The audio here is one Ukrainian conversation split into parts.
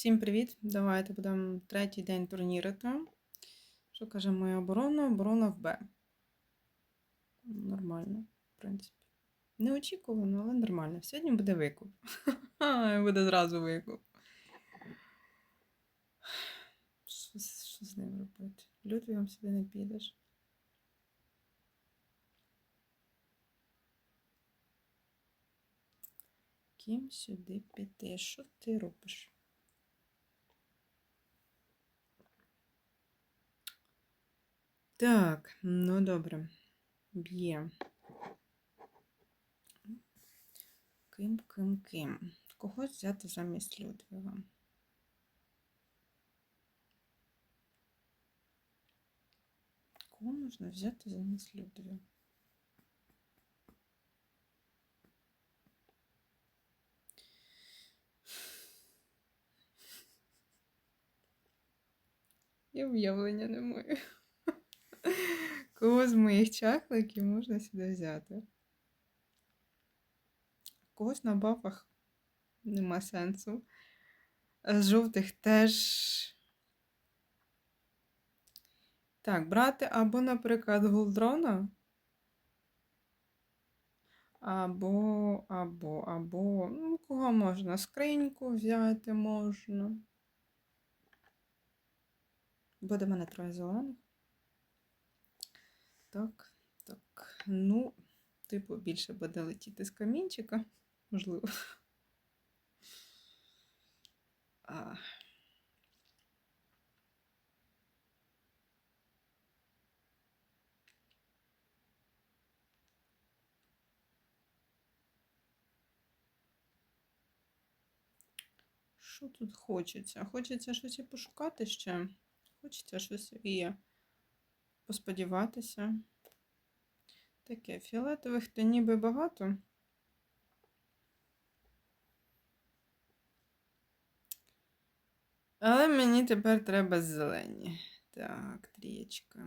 Всім привіт! Давайте будемо третій день турнірити. Що каже моя оборона? Оборона в Б. Нормально, в принципі. Неочікувано, але нормально. Сьогодні буде викуп. Буде зразу викуп. Що, з- ним робити? Людвігом сюди не підеш. Ким сюди піти? Що ти робиш? Так, ну добре. Б'є. Ким, ким, ким. Когось взяти замість Людвіга. Кого можна взяти замість Людвіга? Я уявлення не маю. Кого з моїх чакликів можна сюди взяти? Когось на бафах нема сенсу. З жовтих теж. Так, брати або, наприклад, голдрона. Або, або, або. Ну, кого можна? Скриньку взяти можна. Буде мене троє зелених. Так, так. Ну, типу, більше буде летіти з камінчика, можливо. А. Що тут хочеться? Хочеться щось і пошукати ще. Хочеться щось і посподіватися. Таке, фіолетових то ніби багато. Але мені тепер треба зелені. Так, трієчка.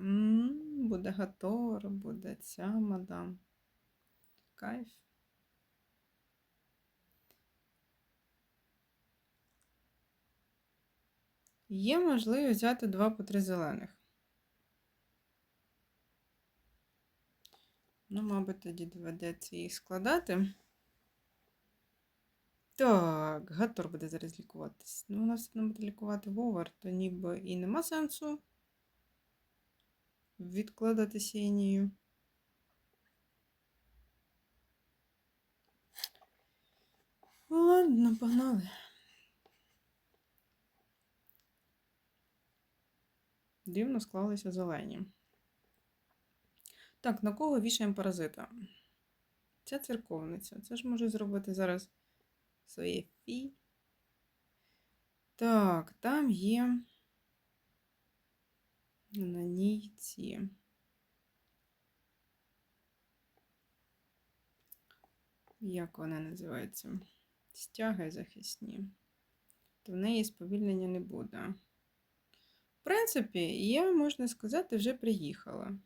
Буде Гатор, буде ця мадам. Кайф. Є можливість взяти два по три зелених. Ну, мабуть, тоді доведеться їх складати. Так, Гатор буде зараз лікуватись. Ну, вона все одно буде лікувати Вовар, то ніби і нема сенсу відкладати сінію. Ладно, погнали. Дивно склалися зелені. Так, на кого вішаємо паразита? Ця церковниця. Це ж може зробити зараз своє фі. Так, там є на ній ці. Як вона називається? Стяги захисні. То в неї сповільнення не буде. В принципі, я, можна сказати, вже приїхала.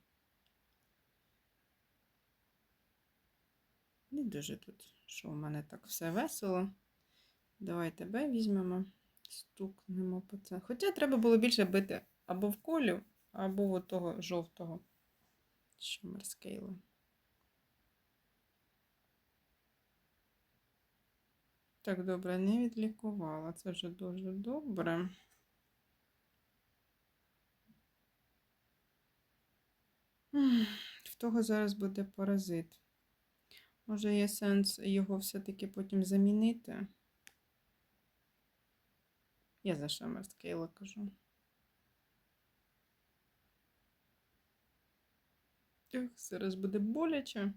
Не дуже тут, що в мене так все весело. Давай тебе візьмемо, стукнемо по це. Хоча треба було більше бити або в колю, або в того жовтого, що мерскейла. Так, добре, не відлікувала. Це вже дуже добре. В того зараз буде паразит. Може, є сенс його все-таки потім замінити? Я за Шамер Скейла кажу. Ох, зараз буде боляче.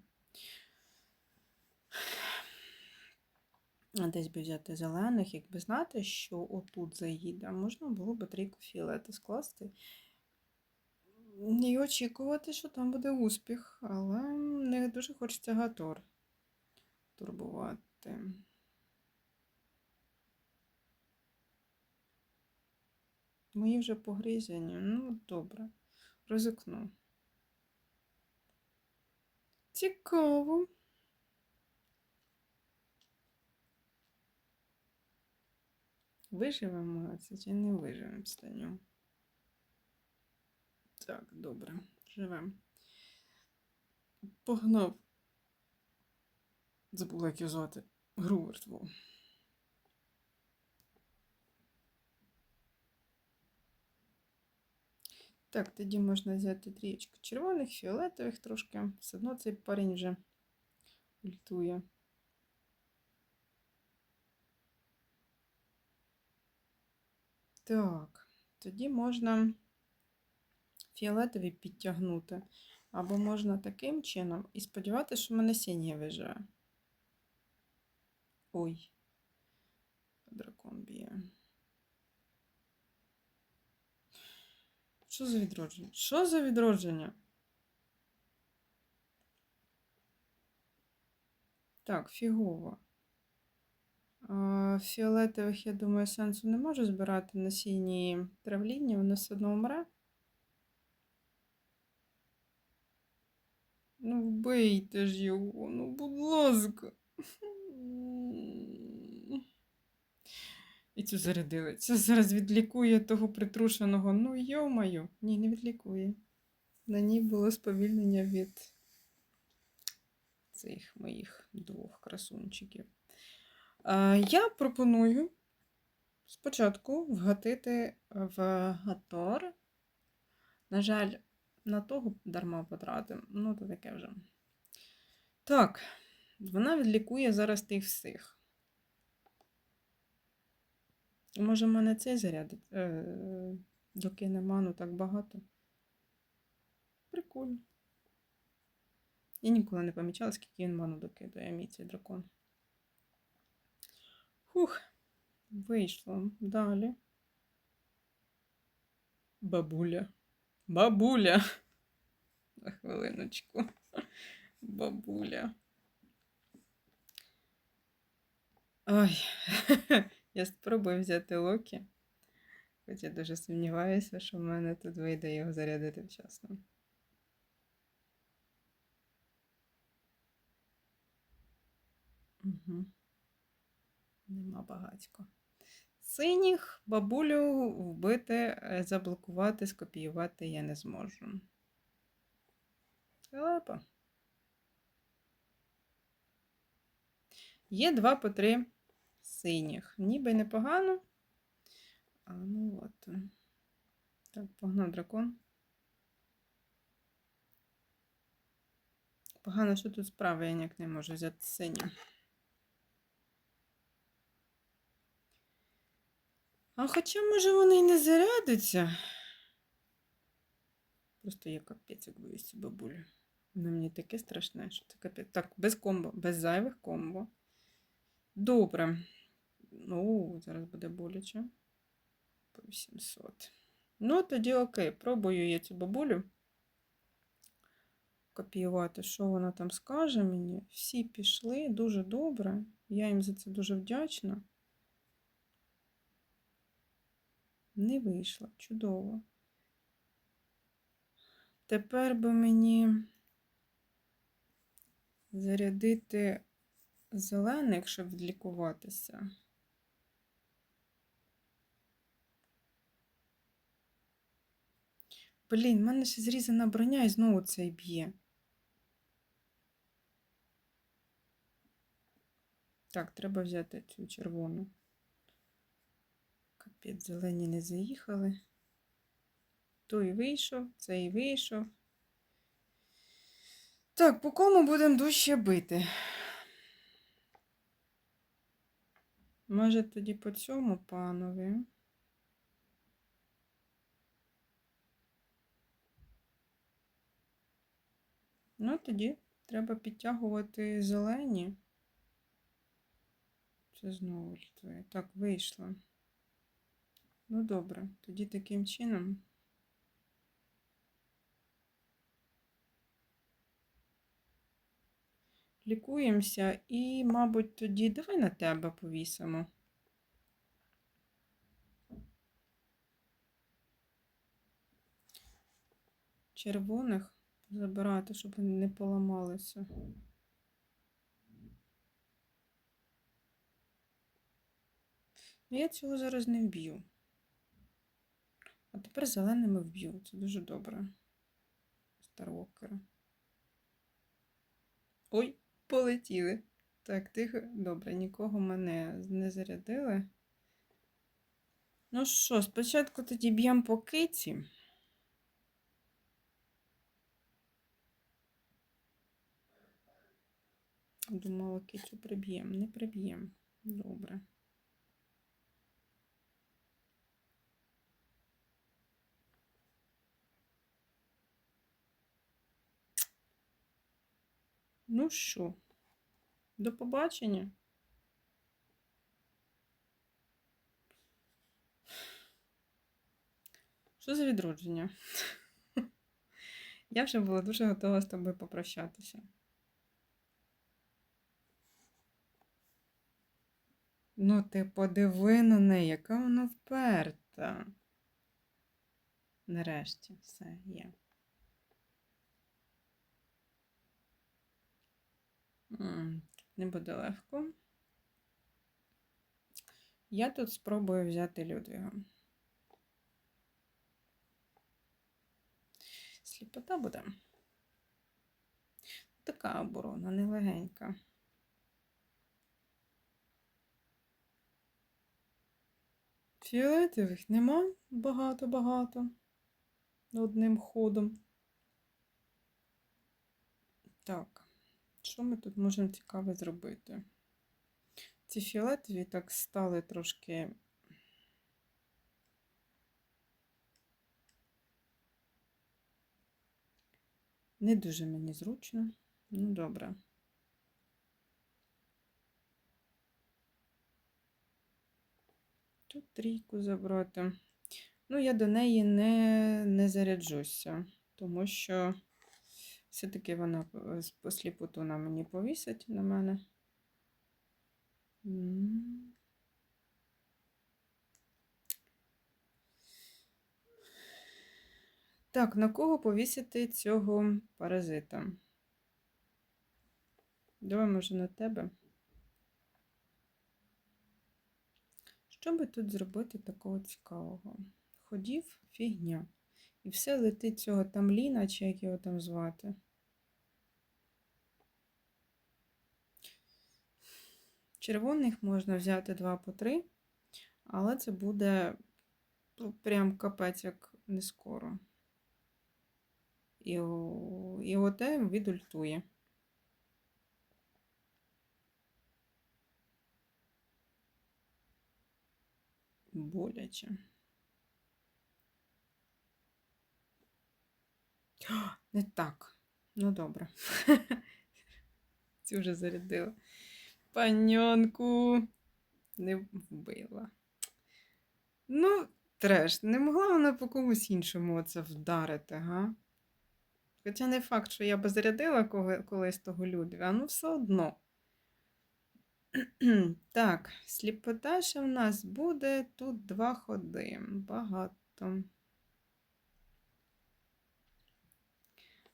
А Десь би взяти зелених, якби знати, що отут заїде, можна було б трійку фіолети скласти. І очікувати, що там буде успіх, але не дуже хочеться Гатор турбувати. Мої вже погрізені. Ну, добре. Ризикну. Цікаво. Виживемо це чи не виживемо після нього? Так, добре, живемо. Погнав. Забула, як його звати. Груверт. во. Так, тоді можна взяти трієчку червоних, фіолетових трошки. Все одно цей парень вже ультує. Так, тоді можна фіолетові підтягнути. Або можна таким чином і сподіватися, що в мене синій виживе. Ой, дракон б'є. Що за відродження? Що за відродження? Так, фігово. Фіолетових, я думаю, сенсу не можу збирати на синій травлінні, воно все одно вмре. Ну, вбийте ж його, ну, будь ласка. І цю зарядили. Це зараз відлікує того притрушеного. Ну, йомаю. Ні, не відлікує. На ній було сповільнення від цих моїх двох красунчиків. Я пропоную спочатку вгатити в Гатор. На жаль, на того дарма потратив. Ну, то таке вже. Так, вона відлікує зараз тих всіх. Може, в мене цей зарядить, е, докине ману так багато. Прикольно. Я ніколи не помічала, скільки він ману докидає, мій цей дракон. Фух, вийшло. Далі. Бабуля. Бабуля. На хвилиночку. Бабуля. Ой, я спробую взяти Локі. Хоч я дуже сумніваюся, що в мене тут вийде його зарядити вчасно. Угу. Нема багатько. Синіх бабулю вбити, е, заблокувати, скопіювати я не зможу. Лепа. Є два по три синіх. Ніби непогано. А ну от. Так, погнав дракон. Погано, що тут справа я ніяк не можу взяти синю. А хоча, може, вони й не зарядиться. Просто я капець, як боюсь бабулю. Вона мені таке страшне, що це капець. Так, без комбо, без зайвих комбо. Добре. Ну, зараз буде боляче. По 800. Ну, тоді окей, пробую я цю бабулю. Копіювати, що вона там скаже мені. Всі пішли дуже добре. Я їм за це дуже вдячна. Не вийшло. Чудово. Тепер би мені зарядити зелених, щоб відлікуватися. Блін, в мене ще зрізана броня і знову цей б'є. Так, треба взяти цю червону. Капець, зелені не заїхали. Той вийшов, цей вийшов. Так, по кому будемо дужче бити? Може, тоді по цьому панові? Ну, тоді треба підтягувати зелені. Це знову твоє. Так, вийшло. Ну, добре, тоді таким чином. Лікуємося і, мабуть, тоді давай на тебе повісимо. Червоних забирати, щоб вони не поламалися. Я цього зараз не вб'ю. А тепер зеленими вб'ю. Це дуже добре. Старвокера. Ой, полетіли. Так, тихо. Добре, нікого мене не зарядили. Ну що, спочатку тоді б'ємо по киці. Думала, кицю приб'ємо. Не приб'ємо. Добре. Ну що, до побачення. Що за відродження? Я вже була дуже готова з тобою попрощатися. Ну, ти подиви на неї, яка вона вперта. Нарешті все є. Не буде легко. Я тут спробую взяти Людвіга. Сліпота буде. Така оборона, нелегенька. Фіолетових нема багато-багато. Одним ходом. Так, що ми тут можемо цікаве зробити? Ці фіолетові так стали трошки. Не дуже мені зручно. Ну, добре. Тут трійку забрати. Ну, я до неї не, не заряджуся, тому що все-таки вона е, з- сліпоту на мені повісить на мене. Так, на кого повісити цього паразита? Давай, може, на тебе. Що би тут зробити такого цікавого? Ходів фігня. І все летить цього там Ліна, чи як його там звати. Червоних можна взяти 2 по 3, але це буде ну, прям капець як не скоро. І, і оте відультує. Боляче. Не так. Ну, добре. Цю вже зарядила. Паньонку не вбила. Ну, треш, не могла вона по комусь іншому оце вдарити, га? Хоча не факт, що я би зарядила колись того Людвіга, ну все одно. Так, сліпота ще в нас буде тут два ходи. Багато.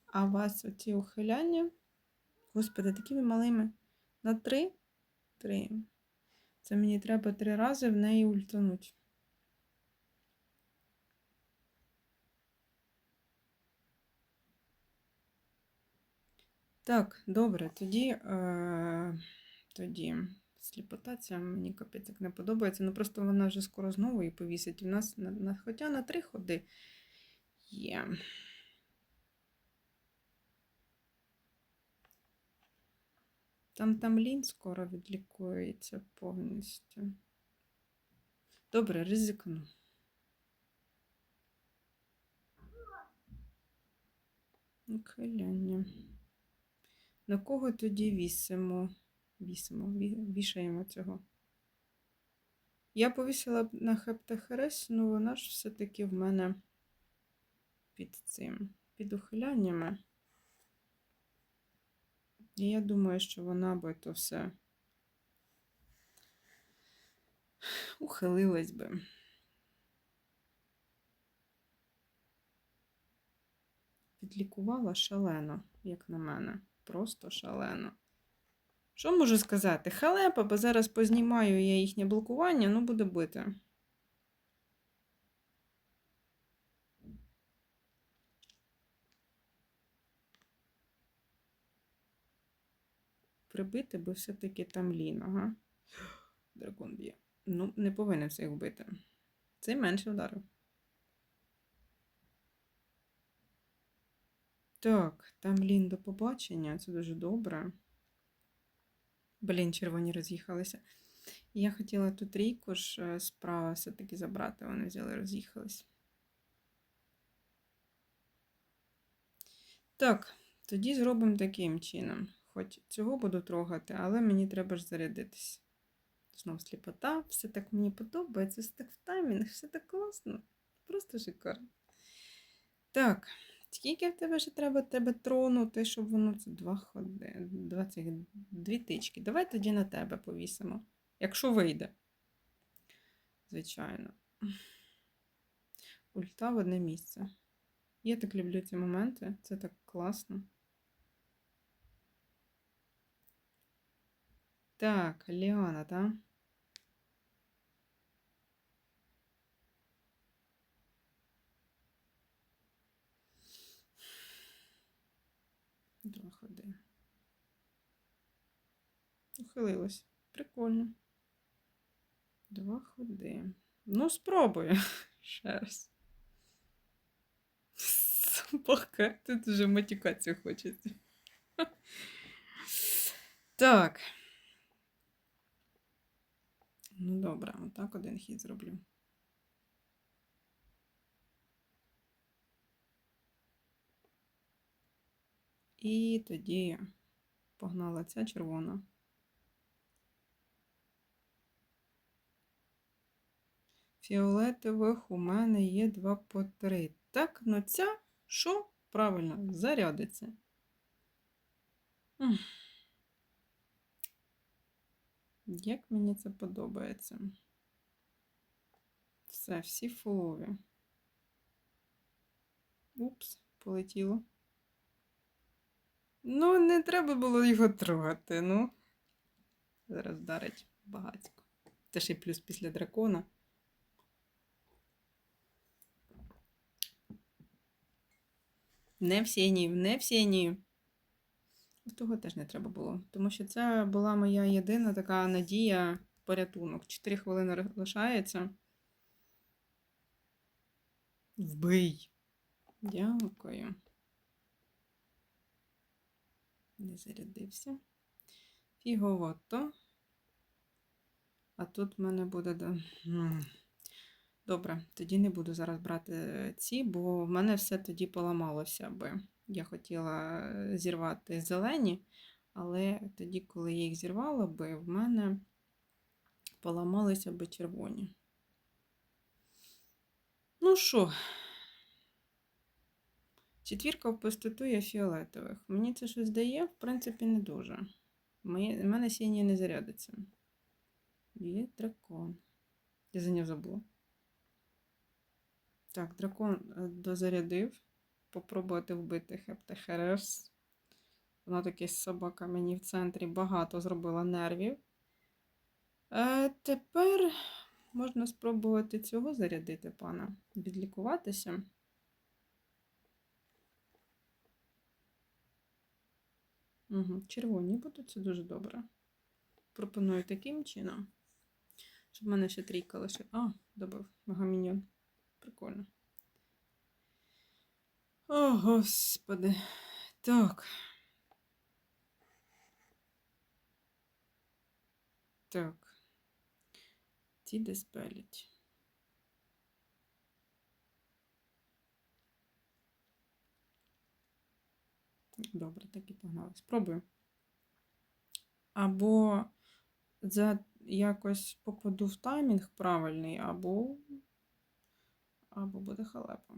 А у вас оці ухиляння? Господи, такими малими. На три? Три. Це мені треба три рази в неї ультануть. Так, добре, тоді, е, тоді сліпота ця мені капець як не подобається. Ну просто вона вже скоро знову і повісить. У нас на, на, хоча на три ходи є. Там там лінь скоро відлікується повністю. Добре, ризикну. Ухиляння. На кого тоді вісимо? Вісимо, вішаємо цього. Я повісила б на хептахерес, ну вона ж все-таки в мене під цим, під ухиляннями. І я думаю, що вона би то все ухилилась би. Підлікувала шалено, як на мене. Просто шалено. Що можу сказати? Халепа, бо зараз познімаю я їхнє блокування, ну буде бити. Прибити би все-таки там лін, ага. Дракон б'є. Ну, не повинен всіх вбити. Цей менше вдарив. Так, там лін до побачення, це дуже добре. Блін, червоні роз'їхалися. Я хотіла тут трійку ж е, справа все-таки забрати, вони взяли, роз'їхались. Так, тоді зробимо таким чином. Хоч цього буду трогати, але мені треба ж зарядитись. Знов сліпота, все так мені подобається, все так в таймінг, все так класно. Просто шикарно. Так, скільки в тебе ще треба тебе тронути, щоб воно це два ходи, два цих, дві тички. Давай тоді на тебе повісимо. Якщо вийде. Звичайно. Ульта в одне місце. Я так люблю ці моменти, це так класно. Так, Леона, так? Два ходи. Ухилилась. Прикольно. Два ходи. Ну, спробую. Ще раз. Собака, тут вже матюкатися хочеться. Так. Ну, добре, отак один хід зроблю. І тоді погнала ця червона. Фіолетових у мене є два по три. Так, ну ця що? Правильно, зарядиться. Як мені це подобається. Все, всі фулові. Упс, полетіло. Ну, не треба було його трогати, ну. Зараз вдарить багатько. Це ще й плюс після дракона. Не в сінів, не в сінів. Того теж не треба було, тому що це була моя єдина така надія порятунок. Чотири хвилини лишається. Вбий. Дякую. Не зарядився. Фіговато. А тут в мене буде. Добре, тоді не буду зараз брати ці, бо в мене все тоді поламалося би. Я хотіла е, зірвати зелені, але тоді, коли я їх зірвала би, в мене поламалися би червоні. Ну що, четвірка в пустоту є фіолетових. Мені це щось дає, в принципі, не дуже. У мене синій не зарядиться. Є дракон. Я за нього забула. Так, дракон е, дозарядив попробувати вбити Хептехерес. Вона таки собака мені в центрі багато зробила нервів. Е, Тепер можна спробувати цього зарядити, пана, відлікуватися. Угу, Червоні будуть, це дуже добре. Пропоную таким чином, щоб в мене ще трійка лише. А, добив мегаміньон. Прикольно. О, господи. Так. Так. Ці десь пелять. Добре, так і погнали. Спробую. Або за якось попаду в таймінг правильний, або, або буде халепа.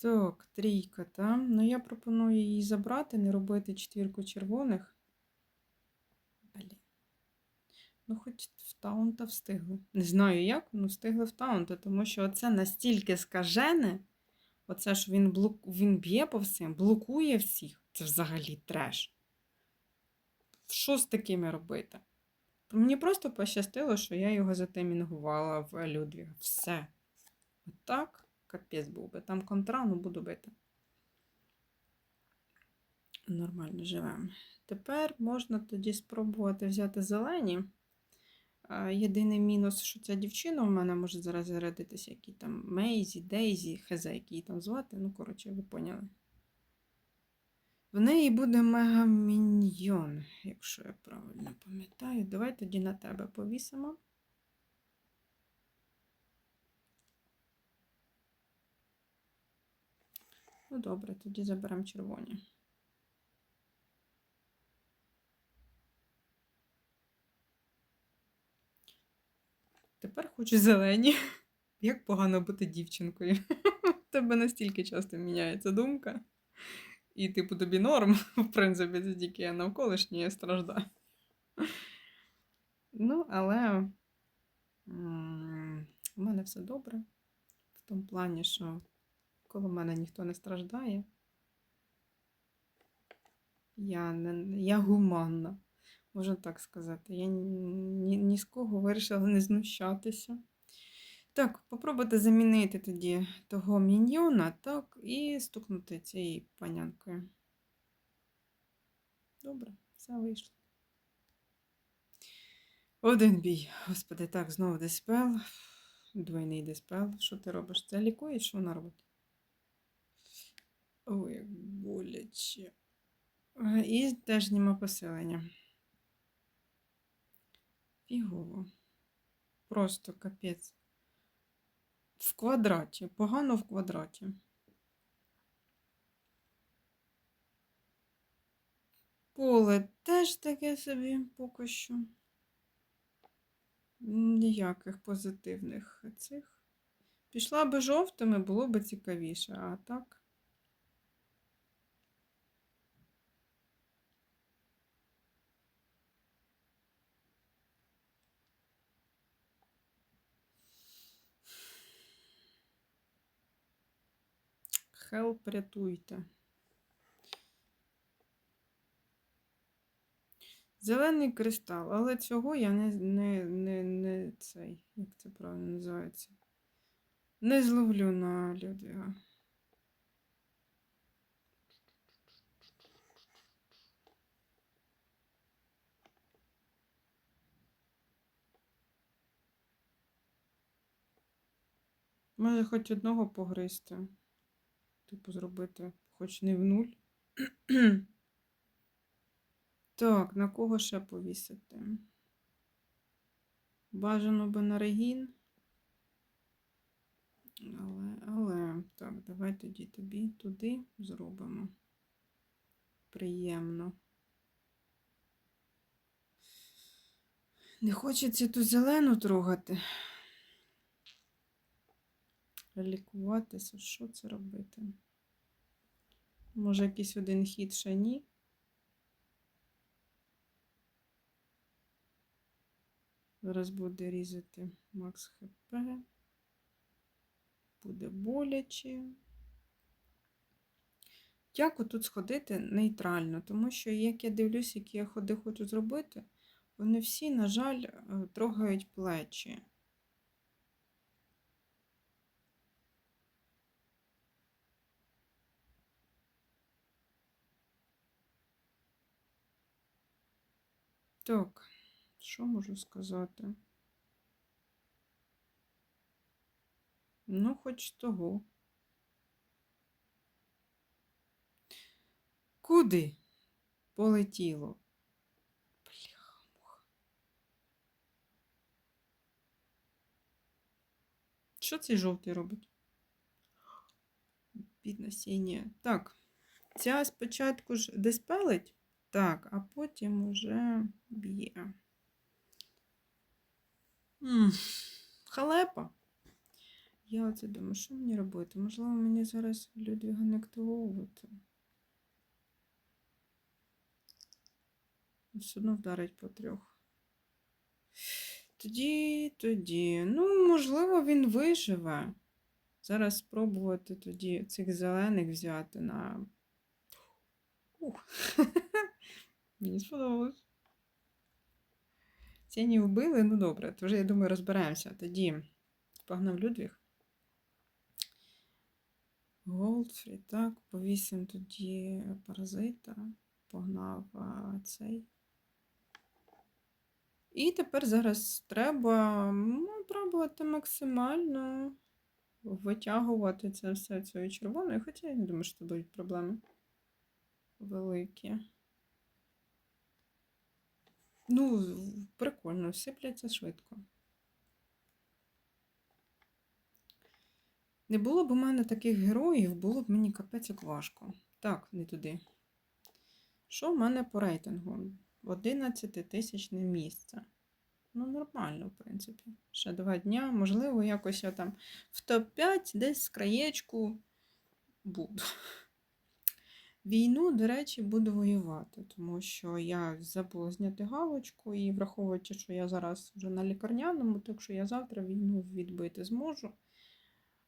Так, трійка, там. Ну, я пропоную її забрати, не робити четвірку червоних. Блін. Ну, хоч в таунта встигли. Не знаю як, ну встигли в таунта, тому що оце настільки скажене, оце ж він, блок... він б'є по всім, блокує всіх. Це взагалі треш. Що з такими робити? Мені просто пощастило, що я його затемінгувала в Людвіга. Все. Отак, капець був би. Там контра, ну буду бити. Нормально живемо. Тепер можна тоді спробувати взяти зелені. Єдиний мінус, що ця дівчина у мене може зараз зарядитися, які там Мейзі, Дейзі, Хезе, які її там звати. Ну, коротше, ви поняли. В неї буде мегаміньйон, якщо я правильно пам'ятаю. Давай тоді на тебе повісимо. Ну, добре, тоді заберемо червоні. Тепер хочу зелені. Як погано бути дівчинкою. У тебе настільки часто міняється думка. І, типу, тобі норм, в принципі, це тільки я навколишнє страждаю. Ну, але у мене все добре. В тому плані, що коло мене ніхто не страждає. Я, не, я гуманна, можна так сказати. Я ні, ні з кого вирішила не знущатися. Так, попробуйте замінити тоді того міньйона, так, і стукнути цією панянкою. Добре, все вийшло. Один бій. Господи, так, знову диспел. Двойний диспел. Що ти робиш? Це лікуєш, що вона робить? Ой, як боляче. Е, І теж нема посилення. Фігово. Просто капець. В квадраті. Погано в квадраті. Поле теж таке собі поки що. Ніяких позитивних цих. Пішла би жовтими, було б цікавіше, а так. Хелп, рятуйте. Зелений кристал, але цього я не, не, не, не цей, як це правильно називається. Не зловлю на Людвіга. Може, хоч одного погризти. Типу, зробити, хоч не в нуль. Так, на кого ще повісити? Бажано би на регін. Але, але, так, давай тоді тобі туди зробимо. Приємно. Не хочеться ту зелену трогати. Лікуватися, що це робити? Може, якийсь один хід ще ні? Зараз буде різати Макс ХП. Буде боляче. Як тут сходити нейтрально, тому що, як я дивлюсь, які я ходи хочу зробити, вони всі, на жаль, е, трогають плечі. Так, що можу сказати? Ну, хоч того. Куди полетіло? Бляха. Що цей жовтий робить? Бідна сіння. Так, ця спочатку ж диспелить. Так, а потім уже б'є. Халепа. Я оце думаю, що мені робити? Можливо, мені зараз Людвіга не активовувати. Все одно вдарить по трьох. Тоді, тоді. Ну, можливо, він виживе. Зараз спробувати тоді цих зелених взяти на. Ух. Мені сподобалось. Тіні вбили, ну добре, то вже, я думаю, розберемося. Тоді погнав Людвіг. Голдфрі, так, повісимо тоді паразита, погнав а, цей. І тепер зараз треба ну, пробувати максимально витягувати це все цією червоною, хоча я не думаю, що це будуть проблеми великі. Ну, прикольно, сипляться швидко. Не було б у мене таких героїв, було б мені капець як важко. Так, не туди. Що в мене по рейтингу? 11 тисячне місце. Ну, нормально, в принципі. Ще два дня. Можливо, якось я там в топ-5 десь з краєчку буду. Війну, до речі, буду воювати, тому що я забула зняти галочку, і враховуючи, що я зараз вже на лікарняному, так що я завтра війну відбити зможу.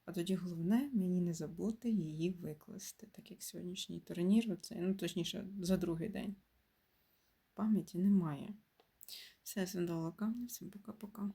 А тоді головне мені не забути її викласти, так як сьогоднішній турнір, оцей, ну точніше, за другий день. Пам'яті немає. Все, всім до камня, всім пока-пока.